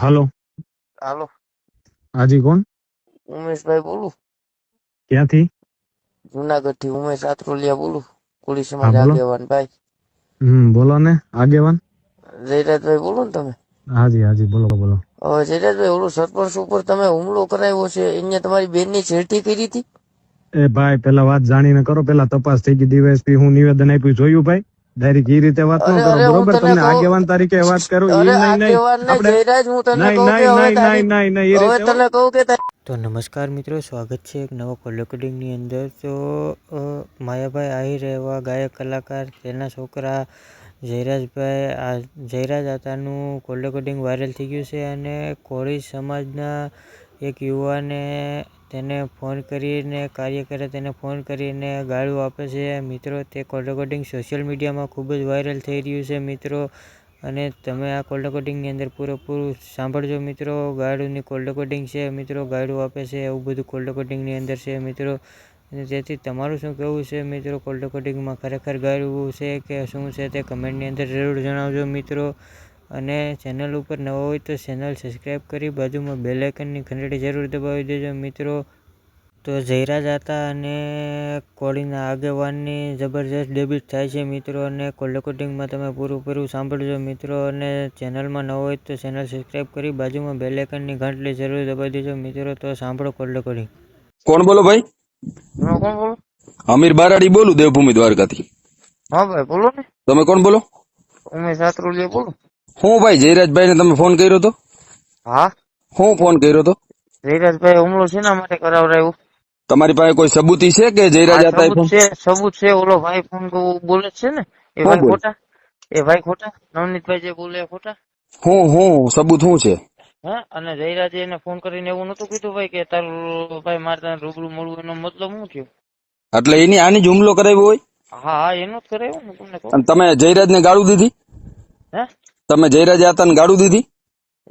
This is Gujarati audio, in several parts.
હાલો. હાલો. હાજી કોણ? ઉમેશભાઈ બોલું. ક્યાંથી? જુનાગઢથી ઉમેશ આત્રોલિયા બોલું. કુલી સમાજ આગેવાન ભાઈ. હમ બોલો ને આગેવાન. જયરાજભાઈ બોલો ને તમે? હાજી હાજી બોલો બોલો. હવે જયરાજભાઈ ઓલું સરપંચ ઉપર તમે હુમલો કરાવ્યો છે અહીંયા તમારી બેનની છેડતી કરી હતી? એ ભાઈ પેલા વાત જાણીને કરો. પેલા તપાસ થઈ ગઈ. ડીવાયએસપી હું નિવેદન આપ્યું. જોયું ભાઈ? ડાયરેક્ટ એ રીતે વાત ન કરો બરોબર? તમને આગેવાન તરીકે વાત કરું એ નહીં નહીં. આપણે જયરાજ હું તને નહીં નહીં નહીં નહીં નહીં નહીં એ રીતે તને કહું કે તો નમસ્કાર મિત્રો સ્વાગત છે એક નવા કોલ રેકોર્ડિંગની અંદર. તો માયાભાઈ આહિર એવા ગાયક કલાકાર તેના છોકરા જયરાજભાઈ આ જયરાજ આતાનું કોલ રેકોર્ડિંગ વાયરલ થઈ ગયું છે અને કોળી સમાજના એક યુવાને તેને ફોન કરીને કાર્યકરે તેને ફોન કરીને ગાળું આપે છે. મિત્રો, તે કોલ રેકોર્ડિંગ સોશિયલ મીડિયામાં ખૂબ જ વાયરલ થઈ રહ્યું છે, મિત્રો. અને તમે આ કોલ રેકોર્ડિંગની અંદર પૂરેપૂરું સાંભળજો, મિત્રો. ગાયડુની કોલ રેકોર્ડિંગ છે, મિત્રો. ગાયડું આપે છે, એવું બધું કોલ રેકોર્ડિંગની અંદર છે, મિત્રો. અને તેથી તમારું શું કહેવું છે, મિત્રો? કોલ રેકોર્ડિંગમાં ખરેખર ગાયડું છે કે શું છે તે કમેન્ટની અંદર જરૂર જણાવજો, મિત્રો. અને ચેનલ ઉપર નવા હોય તો ચેનલ સબસ્ક્રાઈબ કરી બાજુમાં બેલ આઇકનની ઘંટડી જરૂર દબાવી દેજો. મિત્રો તો જયરાજ હતા અને કોળીના આગેવાનની જબરજસ્ત ડેબ્યુટ થાય છે મિત્રો અને કોલ રેકોર્ડિંગમાં તમે પૂરું પૂરું સાંભળજો. મિત્રો અને ચેનલમાં ન હોય તો ચેનલ સબસ્ક્રાઈબ કરી બાજુમાં બેલ આઇકનની ઘંટડી જરૂર દબાવી દેજો. મિત્રો તો સાંભળો કોલ રેકોર્ડિંગ કોણ બોલો ભાઈ? કોણ બોલો? અમીર બારાડી બોલું દેવભૂમિ દ્વારકાથી. હા ભાઈ બોલો ને. તમે કોણ બોલો? ઉમેશ આત્રોલિયા બોલું. હું ભાઈ જયરાજભાઈ ને તમે ફોન કર્યો તો? હા? હું ફોન કર્યો તો? જયરાજભાઈ હુમલો છે માટે કરાવડાવ્યો તમારી પાસે કોઈ સબૂતી છે કે જયરાજ હતા સબૂત છે સબૂત છે. ઓલો ભાઈ ફોન બોલે છે ને? એ ભાઈ ખોટા? એ ભાઈ ખોટા? નવનીતભાઈ જે બોલે ખોટા? હું હું સબૂત શું છે? હા અને જયરાજે એને ફોન કરીને એવું નતું કીધું ભાઈ કે તારું ભાઈ મારે તને રૂબરૂ મળવું એનો મતલબ શું થયો? એટલે એની આની જ હુમલો કરાવ્યો હોય? હા હા એનો જ કરાવ્યો ને તમને તમે જયરાજ ને ગાળું દીધી? હે? તમે જયરાજ હતા ને ગાળું દીધી?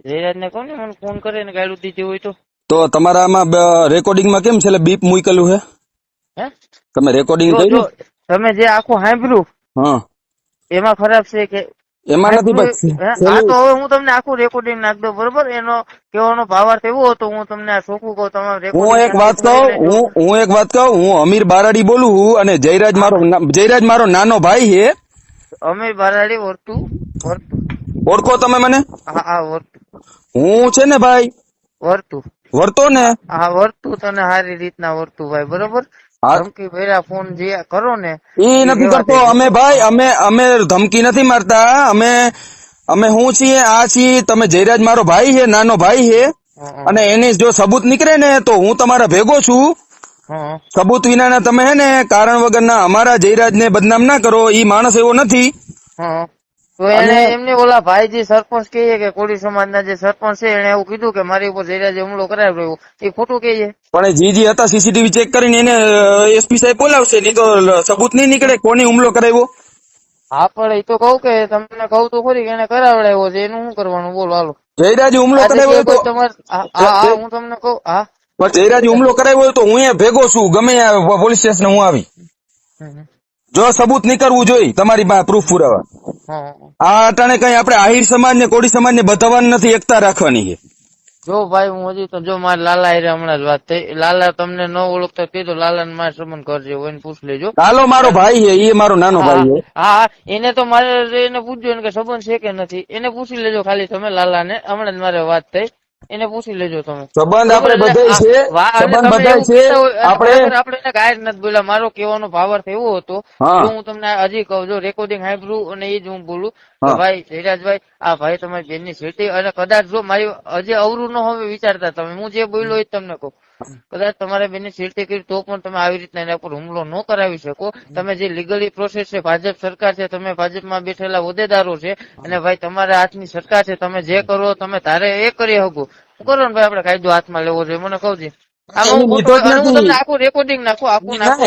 જયરાજ ને કોને મને ફોન કરે ને ગાડું દીધી હોય તો? તો તમારામાં રેકોર્ડિંગમાં કેમ છે બીપ મૂકેલું છે હે? તમે રેકોર્ડિંગ કર્યું? તમે જે આખું સાંભળ્યું હા. એમાં ખરાબ છે કે એમાં નથી બચશે હા? તો હવે હું તમને આખું રેકોર્ડિંગ નાખ દઉં બરોબર? એનો કેવાનો ભાવાર્થ એવો હતો હું તમને આ ચોખ્ખું કહું તમારે હું એક વાત કહું હું હું એક વાત કહું હું અમીર બારાડી બોલું છું અને જયરાજ મારો જયરાજ મારો નાનો ભાઈ છે. અમીર બારાડી વર્તુ વર્તું. ઓળખો તમે મને? હા છે ને ભાઈ? વર્તુ વર્તો ને? હા વર્તુ તને સારી રીતના વર્તુ ભાઈ બરોબર? ધમકી ભર્યા ફોન જે કરો ને એ નથી કરતો. અમે ભાઈ અમે અમે ધમકી નથી મારતા. અમે અમે હું છીએ આ છીએ. તમે જયરાજ મારો ભાઈ છે નાનો ભાઈ છે અને એની જો સબૂત નીકળે ને તો હું તમારા ભેગો છું. સબૂત વિનાના તમે હે ને કારણ વગરના અમારા જયરાજ ને બદનામ ના કરો. ઈ માણસ એવો નથી. તો એને એમને ઓલા ભાઈજી સરપંચ કહીએ કે કોળી સમાજના જે સરપંચ છે એને એવું કીધું કે મારી ઉપર જયરાજે હુમલો કરાવ્યો એ ખોટું કહીએ. પણ જી જી હતા સીસીટીવી ચેક કરીને એને એસપી સાહેબ બોલાવશે નહીં તો સબૂત નહીં નીકળે કોની હુમલો કરાવ્યો? હા પણ એ તો કહું કે તમને કહું તો ખરી કે એને કરાવડાવ્યો છે એનું શું કરવાનું? બોલો હાલો. જયરાજ હુમલો કરાવ્યો તો તમારે હા હા, તમને કહું હા. પણ જયરાજ હુમલો કરાવ્યો તો હું એ ભેગો છું ગમે પોલીસ સ્ટેશન હું આવી. જો સબૂત નીકળવું જોઈએ તમારી પ્રૂફ પુરાવા. આ અટાણે કઈ આપણે આહિર સમાજ ને કોળી સમાજ ને બધાવાનું નથી એકતા રાખવાની છે. જો ભાઈ હું હજી તો જો મારા લાલા હારે હમણાં જ વાત થઈ લાલા તમને ન ઓળખતા કીધું લાલા ને મારે સંબંધ કરજે હોય પૂછ લેજો. લાલો મારો ભાઈ છે એ મારો નાનો ભાઈ છે. હા હા, એને તો મારે એને પૂછજો એને કે સંબંધ છે કે નથી એને પૂછી લેજો ખાલી તમે લાલા ને હમણાં જ મારે વાત થઈ. એને પૂછી લેજો તમે. સંબંધ આપણે બધાય છે સંબંધ બધાય છે આપણે આપણે એને ગાયર નથી બોલ્યા. મારો કહેવાનો ભાવાર્થ એવો હતો હા. હું તમને હજી કહું જો રેકોર્ડિંગ સાંભળ્યું અને એ જ હું બોલું ભાઈ જયરાજભાઈ આ ભાઈ તમારી બેનની સેટી અને કદાચ જો મારી હજી અવરું ન હવે વિચારતા તમે. હું જે બોલ્યો એ જ તમને કહું. કદાચ તમારે બેનની સીટ કરી તો પણ તમે આવી રીતના એના પર હુમલો ન કરાવી શકો. તમે જે લીગલી પ્રોસેસ છે ભાજપ સરકાર છે તમે ભાજપમાં બેઠેલા હોદ્દેદારો છે અને ભાઈ તમારા હાથની સરકાર છે તમે જે કરો તમે તારે એ કરી શકો. શું કરો ને ભાઈ આપણે કાયદો હાથમાં લેવો જોઈએ? મને કહું છે.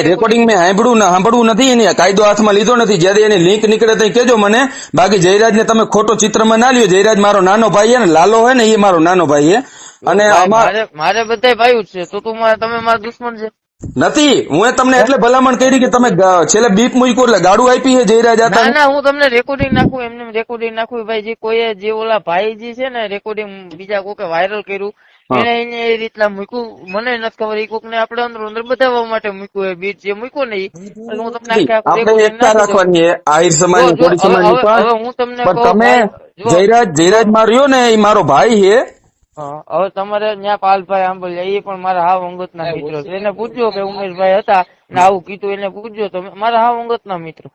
રેકોર્ડિંગ મેં સાંભળ્યું સાંભળવું નથી એની. કાયદો હાથમાં લીધો નથી. જયારે એની લિંક નીકળે તો કેજો મને બાકી જયરાજ ને તમે ખોટો ચિત્રમાં ના લ્યો જયરાજ મારો નાનો ભાઈ છે ને લાલો હોય ને એ મારો નાનો ભાઈ છે. અને મારે બધા ભાઈ છે તો તું તમે મારા દુશ્મન છે. નથી હું તમને એટલે ભલામણ કરી કે તમે છેલ્લે બીપ મૂક્યો એટલે ગાડું આપી છે જયરાજ રહ્યા હતા ના હું તમને રેકોર્ડિંગ નાખું એમને રેકોર્ડિંગ નાખું ભાઈ જે કોઈ જે ઓલા ભાઈ જે છે ને રેકોર્ડિંગ બીજા કોકે વાયરલ કર્યું એને એને એ રીતના મૂક્યું. મને નથી ખબર એ કોક ને આપણે અંદર અંદર બતાવવા માટે મૂક્યું એ બીટ જે મૂક્યું ને હું તમને આપણે એકતા રાખવાની આહિર સમાજ જો, સમાજ હવે- હું તમને જયરાજ જયરાજ માર્યો ને એ મારો ભાઈ છે. હવે તમારે ત્યાં પાલભાઈ આંબલિયા એ પણ મારા હાવ અંગતના મિત્રો છે. એને પૂછજો કે ઉમેશભાઈ હતા ને આવું કીધું એને પૂછજો તમે. મારા હાવ અંગતના મિત્રો.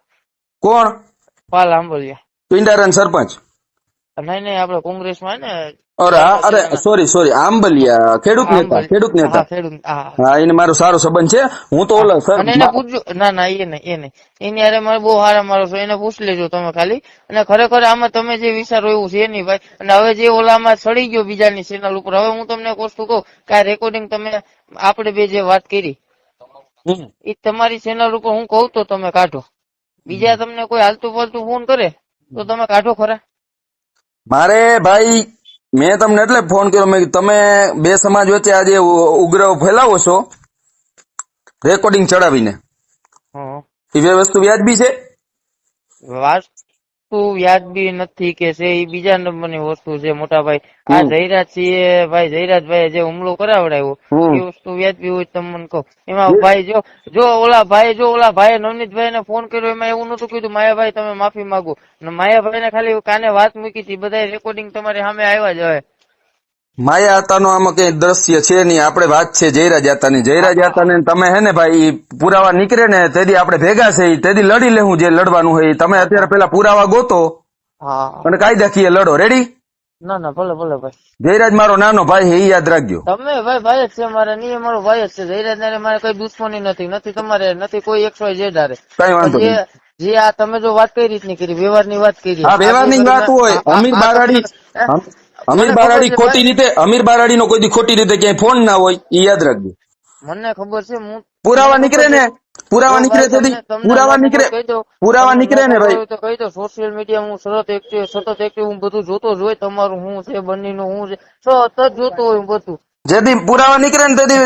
કોણ? પાલ આંબલિયા. પિંડારન સરપંચ. નહીં નહીં આપણે કોંગ્રેસમાં ને અરે અરે સોરી સોરી આંબલિયા ખેડૂત નેતા ખેડૂત નેતા. હા એને મારો સારો સંબંધ છે. હું તો ઓલા સર એને પૂછજો ના ના એ નહીં એ નહીં. એની અરે મારે બહુ સારા મારો છો એને પૂછ લેજો તમે ખાલી. અને ખરેખર આમાં તમે જે વિચારો એવું છે નહીં ભાઈ. અને હવે જે ઓલામાં સડી ગયો બીજાની ચેનલ ઉપર હવે હું તમને એક કહું કે આ રેકોર્ડિંગ તમે આપણે બે જે વાત કરી એ તમારી ચેનલ ઉપર હું કહું તો તમે કાઢો. બીજા તમને કોઈ હાલતું ફાલતું ફોન કરે તો તમે કાઢો ખરા. મારે ભાઈ મેં તમને એટલે ફોન કર્યો મેં તમે બે સમાજ વચ્ચે આજે ઉગ્ર ફેલાવો છો રેકોર્ડિંગ ચડાવીને. એ બે વસ્તુ વ્યાજબી છે? વાસ્તુ વ્યાજબી નથી કે છે એ બીજા નંબરની વસ્તુ છે મોટા ભાઈ આ જયરાજ સિંહ ભાઈ જયરાજભાઈ જે હુમલો કરાવડાવ્યો એ વસ્તુ વ્યાજબી હોય તમને મને કહો. એમાં ભાઈ જો જો ઓલા ભાઈ જો ઓલા ભાઈ નવનીતભાઈ ને ફોન કર્યો એમાં એવું નતું કીધું માયાભાઈ તમે માફી માંગો. ને માયાભાઈ ને ખાલી કાને વાત મૂકી હતી બધા રેકોર્ડિંગ તમારી સામે આવ્યા જ હવે માયા આતાનો આમાં કઈ દ્રશ્ય છે નહીં. આપણે વાત છે જયરાજ આતાની જયરાજ આતાને તમે હે ને ભાઈ પુરાવા નીકળે ને તેથી આપણે ભેગા છે તેથી લડી લેવું જે લડવાનું હોય તમે અત્યારે પેલા પુરાવા ગોતો અને કાયદાકીય લડો. રેડી ના ના ભલે ભલે ભાઈ. જયરાજ મારો નાનો ભાઈ છે ઈ યાદ રાખજો. તમે ભાઈ ભાઈ જ છે મારે નહીં મારો ભાઈ જ છે. જયરાજ ને મારે કઈ દુશ્મની નથી. નથી તમારે નથી કોઈ એકસો જેડ હારે. કઈ વાંધો જે આ તમે જો વાત કઈ રીતની કરી વ્યવહારની વાત કરી હા વ્યવહારની વાત હોય અમીર બારાડી અમીર બારાડી ખોટી રીતે અમીર બારાડી નો કોઈ ખોટી રીતે ક્યાંય ફોન ના હોય એ યાદ રાખજો. મને ખબર છે હું પુરાવા નીકળે ને પુરાવા નીકળે તમને પુરાવા નીકળે. પુરાવા નીકળે ને ભાઈ. તો કહી દો. સોશિયલ મીડિયા હું સતત એક્ટિવ સતત એક્ટિવ હું બધું જોતો જ હોય તમારું હું છે બંનેનું હું છે સતત જોતો હોય બધું. જેથી પુરાવા નીકળે ને તેથી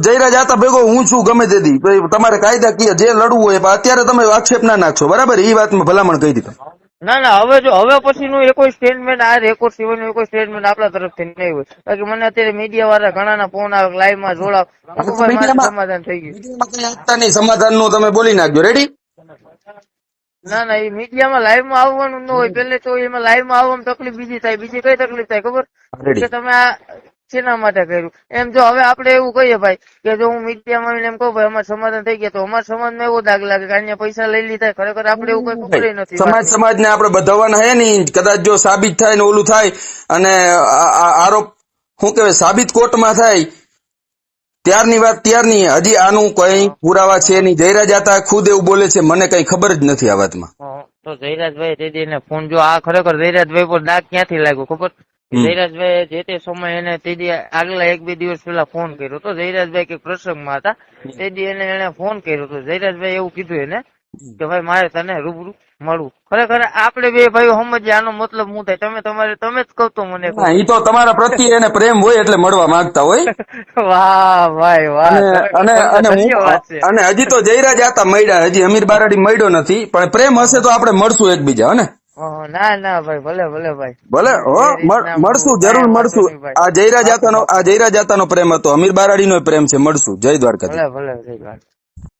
જયરાજ આતા ભેગો હું છું ગમે તેથી. તમારે તમારે કાયદાકીય જે લડવું હોય અત્યારે તમે આક્ષેપ ના નાખશો. બરાબર? એ વાતમાં ભલામણ કહી દીધું ના ના હવે જો હવે પછીનું એ કોઈ સ્ટેટમેન્ટ આ રેકોર્ડ સિવાયનું એ કોઈ સ્ટેટમેન્ટ આપણા તરફથી નહીં હોય બાકી મને અત્યારે મીડિયા વાળા ઘણાના ફોન આવે લાઈવમાં જોડાવ. સમાધાન થઈ ગયું. સમાધાનનું તમે બોલી નાખજો રેડી ના ના એ મીડિયામાં લાઈવમાં આવવાનું ન હોય. પેલે તો એમાં લાઈવમાં આવવામાં તકલીફ બીજી થાય બીજી કઈ તકલીફ થાય ખબર? કે તમે આ શેના માટે કર્યું? એમ જો હવે આપણે એવું કહીએ ભાઈ કે જો હું મીડિયામાં એમ કહું ભાઈ અમારું સમાધાન થઈ ગયા. તો અમારા સમાજમાં એવો દાગ લાગે કે અહીંયા પૈસા લઈ લીધા. ખરેખર આપણે એવું કઈ ખબર નથી સમાજ ને આપણે બધાવાના હે નહીં કદાચ જો સાબિત થાય ને ઓલું થાય અને આરોપ શું કહેવાય સાબિત કોર્ટમાં થાય ત્યારની વાત ત્યારની. હજી આનું કઈ પુરાવા છે નહીં. જયરાજ આતા ખુદ એવું બોલે છે મને કઈ ખબર જ નથી આ વાતમાં. તો જયરાજભાઈ દીદી ને ફોન જો આ ખરેખર જયરાજભાઈ પર દાગ ક્યાંથી લાગ્યો ખબર. જયરાજભાઈ જે તે સમય એને તે દી આગલા એક બે દિવસ પેલા ફોન કર્યો તો જયરાજભાઈ કે પ્રસંગમાં હતા. તે દી એને એને ફોન કર્યો તો જયરાજભાઈ એવું કીધું એને કે ભાઈ મારે તને રૂબરૂ મળવું. ખરેખર આપણે બે ભાઈઓ સમજીએ આનો મતલબ હું થાય? તમે તમારે તમે જ કહો તો મને એ તો તમારા પ્રત્યે એને પ્રેમ હોય એટલે મળવા માંગતા હોય. વાહ ભાઈ વાહ. અને અને હજી તો જયરાજ આતા મળ્યા હજી અમીર બારાડી મળ્યો નથી પણ પ્રેમ હશે તો આપણે મળશું એકબીજા હા, ના ના ભાઈ ભલે ભલે ભાઈ. ભલે હો એ મળ- રીતના મળશું જરૂર મળશું. વાંધો નહીં ભાઈ. આ જયરાજ આતાનો આ પ્રેમ હતો અમીર બારાડીનો પ્રેમ છે મળશું. જય દ્વારકાધીશ. ભલે ભલે જય દ્વારકા.